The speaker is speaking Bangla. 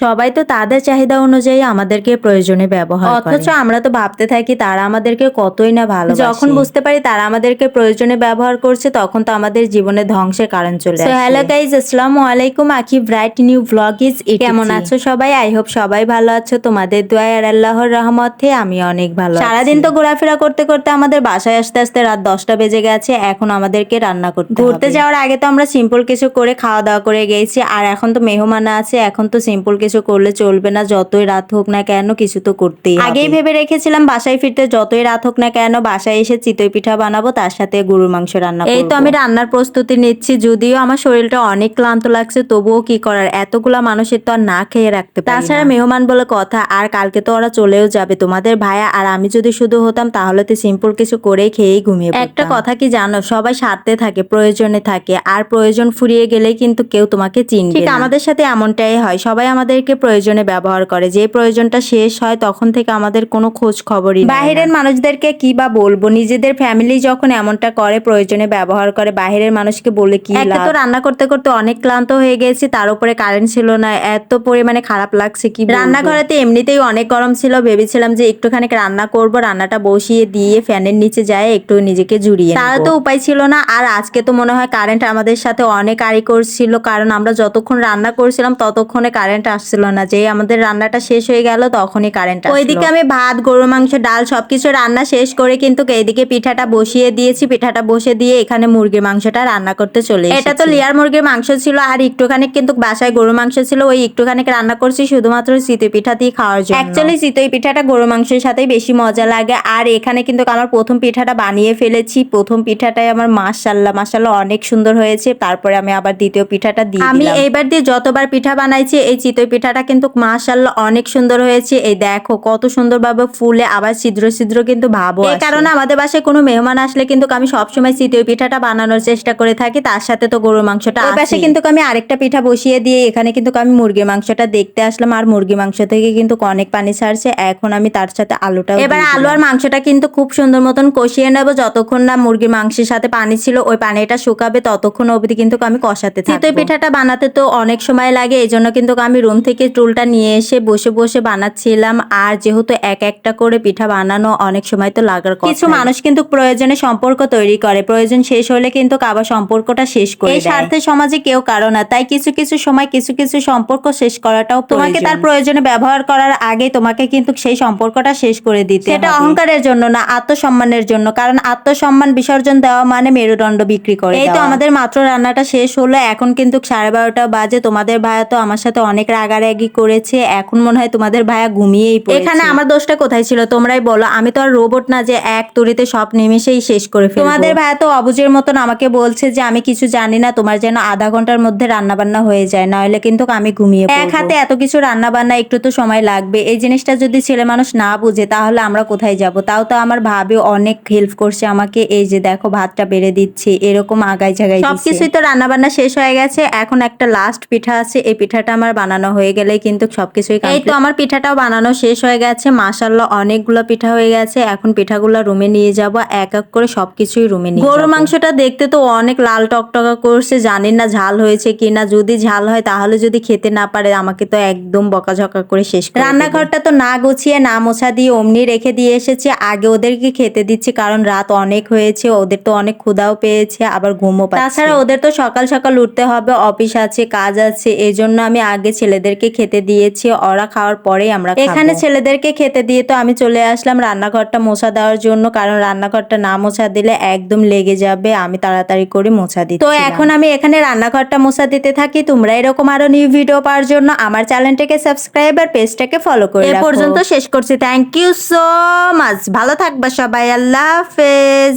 সবাই তো তাদের চাহিদা অনুযায়ী আমাদেরকে প্রয়োজনে ব্যবহার অথচ আমরা তো ভাবতে থাকি তারা আমাদেরকে কতই না ভালো যখন বুঝতে পারি তারা আমাদেরকে প্রয়োজনে ব্যবহার করছে তখন তো আমাদের জীবনে ধ্বংসের কারণ চলে আসে হ্যালো গাইজ আসসালামু আলাইকুম আকি ব্রাইট নিউ ব্লগ ইজ কেমন আছো সবাই? আই হোপ সবাই ভালো আছো। তোমাদের দোয়া আর আল্লাহর রহমতে আমি অনেক ভালো সারাদিন তো ঘোরাফেরা করতে করতে আমাদের বাসায় আসতে আসতে রাত দশটা বেজে গেছে এখন আমাদেরকে রান্না করতে ঘুরতে যাওয়ার আগে তো আমরা সিম্পল কিছু করে খাওয়া দাওয়া করে গেছি আর এখন তো মেহমান আছে এখন তো সিম্পল কিছু করলে চলবে না যতই রাত হোক না কেন কিছু তো করতেই আগেই ভেবে রেখেছিলাম বাসায় ফিরতে যতই রাত হোক না কেন বাসায় এসে চিতই পিঠা বানাবো তার সাথে গরুর মাংস রান্না এই তো আমি রান্নার প্রস্তুতি নিচ্ছি যদিও আমার শরীরটা অনেক ক্লান্ত লাগছে তবুও কি করার? এতগুলা মানুষের তো আর না খেয়ে রাখতে তাছাড়া মেহমান বলে কথা আর কালকে তো ওরা চলেও যাবে তোমাদের ভাইয়া আর আমি যদি শুধু হতাম তাহলে তো সিম্পল কিছু করেই খেয়েই ঘুমিয়ে একটা কথা কি জানো সবাই স্বার্থে থাকে প্রয়োজনে থাকে আর প্রয়োজন ফুরিয়ে গেলেই কিন্তু কেউ তোমাকে চিনবে ঠিক আমাদের সাথে এমনটাই হয় সবাই আমাদেরকে প্রয়োজনে ব্যবহার করে। যে প্রয়োজনটা শেষ হয় তখন থেকে আমাদের কোনো খোঁজ খবরই বাহিরের মানুষদেরকে কি বা বলব? নিজেদের ফ্যামিলি যখন এমনটা করে প্রয়োজনে ব্যবহার করে বাহিরের মানুষকে বলে কি একটা তো রান্না করতে করতে অনেক ক্লান্ত হয়ে গেছি তার উপরে কারেন্ট ছিল না এত পরিমাণে খারাপ লাগছে কি রান্নাঘরেতে এমনিতেই অনেক গরম ছিল ভেবেছিলাম যে একটুখানি রান্না করব রান্নাটা বসিয়ে দিয়ে ফ্যানের নিচে যায় একটু নিজেকে জুড়িয়ে তার তো উপায় ছিল না আর আজকে তো মনে হয় কারেন্ট আমাদের সাথে অনেক আড়ি করছিল কারণ আমরা যতক্ষণ রান্না করছিলাম ততক্ষণে কারেন্ট আসছিল না। যে আমাদের রান্নাটা শেষ হয়ে গেল তখনই কারেন্ট ওইদিকে আমি ভাত গরু মাংস ডাল সবকিছু রান্না শেষ করে কিন্তু এইদিকে পিঠাটা বসিয়ে দিয়েছি। পিঠাটা বসে দিয়ে এখানে মুরগির মাংসটা রান্না করতে চলে এটা তো লিয়ার মুরগির মাংস ছিল আর একটুখানি কিন্তু বাসায় গরু মাংস ছিল ওই একটুখানি রান্না করছি শুধুমাত্র চিতই পিঠা দিয়ে খাওয়ার জন্য। অ্যাকচুয়ালি চিতই পিঠাটা গরু মাংসের সাথেই বেশি মজা লাগে আর এখানে কিন্তু আমার প্রথম পিঠাটা বানিয়ে ফেলেছি। প্রথম পিঠাটাই আমার মাশাল্লাহ মাশাল্লাহ অনেক সুন্দর হয়েছে। তারপরে আমি আবার দ্বিতীয় পিঠাটা দিই আমি এইবার দিয়ে যতবার পিঠা বানাইছি এই চিতই পিঠাটা কিন্তু মাশাল্লাহ অনেক সুন্দর হয়েছে। এই দেখো কত সুন্দরভাবে ফুলে আবার ছিদ্র ছিদ্র কিন্তু ভাবো এই কারণে আমাদের বাসায় কোনো মেহমান আসলে কিন্তু আমি সবসময় চিতই পিঠাটা বানানোর চেষ্টা করে থাকি তার সাথে তো গরুর মাংসটা ওই পাশে কিন্তু আমি আরেকটা পিঠা বসিয়ে দিয়ে এখানে কিন্তু আমি মুরগির মাংসটা দেখতে আসলাম আর মুরগি মাংস থেকে কিন্তু অনেক পানি ছাড়ছে এখন আমি তার সাথে আলুটা এবার আলু আর মাংসটা কিন্তু খুব সুন্দর মতন কষিয়ে নেব যতক্ষণ না মুরগির মাংসের সাথে পানি ছিল ওই পানিটা শুকাবে ততক্ষণ অবধি কিন্তু আমি কষাতে চিতই পিঠাটা বানাতে তো অনেক সময় লাগে এই জন্য কিন্তু আমি রুম থেকে টুলটা নিয়ে এসে বসে বসে বানাচ্ছিলাম। আর যেহেতু এক একটা করে পিঠা বানানো অনেক সময় তো লাগার কিছু মানুষ কিন্তু প্রয়োজনে সম্পর্ক তৈরি করে। প্রয়োজন শেষ হলে কিন্তু আবার সম্পর্কটা শেষ করে এই স্বার্থে সমাজে কেউ কারও না। তাই কিছু কিছু সময় কিছু কিছু সম্পর্ক শেষ করাটাও তোমাকে তার প্রয়োজনে ব্যবহার করার আগে তোমাকে কিন্তু সেই সম্পর্কটা শেষ করে দিতে সেটা অহংকারের জন্য না আত্মসম্মানের জন্য। কারণ আত্মসম্মান বিসর্জন দেওয়া মানে মেরুদণ্ড বিক্রি করে এই তো আমাদের মাত্র রান্নাটা শেষ হলো। এখন কিন্তু সাড়ে বারোটা বাজে। তোমাদের ভাইয়া তো আমার সাথে অনেক রাগারাগি করেছে এখন মনে হয় তোমাদের ভাইয়া ঘুমিয়েই এখানে আমার দোষটা কোথায় ছিল? তোমরাই বলো। আমি তো আর রোবট না যে এক তুরিতে সব নিমেষেই শেষ করে ফেলব। তোমাদের ভাইয়া তো অবুজের মতন আমাকে বলছে যে আমি কিছু জানি না তোমার যেন আধা ঘণ্টার মধ্যে রান্না বান্না হয়ে যায় নাহলে কিন্তু আমি ঘুমিয়ে এক হাতে এত কিছু রান্না বান্না একটু তো সময় লাগবে। এই জিনিসটা যদি ছেলে মানুষ না বুঝে তাহলে আমরা কোথায় যাব? তাও তো আমার ভাবে অনেক হেল্প করছে আমাকে। এই যে দেখো ভাতটা বেড়ে দিচ্ছে এরকম আগাই জাগাই সবকিছুই তো রান্না বান্না শেষ হয়ে গেছে এখন একটা লাস্ট পিঠা আছে এই পিঠাটা আমার বানানো হয়ে গেলে কিন্তু সবকিছুই এই তো আমার পিঠাটাও বানানো শেষ হয়ে গেছে। মাসাল্লাহ অনেকগুলো পিঠা হয়ে গেছে। এখন পিঠাগুলো রুমে নিয়ে যাব। এক এক করে সবকিছুই রুমে নিয়ে গরু মাংসটা দেখতে তো অনেক লাল টকটকা করছে। জানেন না ঝাল হয়েছে কিনা। যদি ঝাল হয় তাহলে যদি খেতে না পারে আমাকে তো একদম বকাঝকা করে শেষ রান্নাঘরটা তো না গুছিয়ে না মোছা দিয়ে অমনি রেখে দিয়ে এসেছি। আগে ওদেরকে খেতে দিচ্ছি কারণ রাত অনেক হয়েছে। ওদের তো অনেক ক্ষুধাও পেয়েছে আবার ঘুমও পাচ্ছে। তাছাড়া ওদের তো সকাল সকাল উঠতে হবে। অফিস আছে কাজ আছে। এই জন্য আমি আগে ছেলেদেরকে খেতে দিয়েছি ওরা খাওয়ার পরেই আমরা এখানে ছেলেদেরকে খেতে দিয়ে তো আমি চলে আসলাম রান্নাঘরটা মোছা দেওয়ার জন্য কারণ রান্নাঘরটা না মোছা দিলে একদম লেগে যাবে আমি তাড়াতাড়ি করে মোছা দিই তো এখন আমি এখানে রান্নাঘরটা মোছা দিতে থাকি তোমরা এরকম আরও নিউ ভিডিও পাওয়ার জন্য আমার চ্যানেলটাকে সাবস্ক্রাইব আর পেজটাকে ফলো করে এ পর্যন্ত শেষ করছি থ্যাংক ইউ সো মাচ ভালো থাকবা সবাই আল্লাহ হাফেজ।